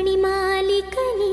മണിമാലികനീ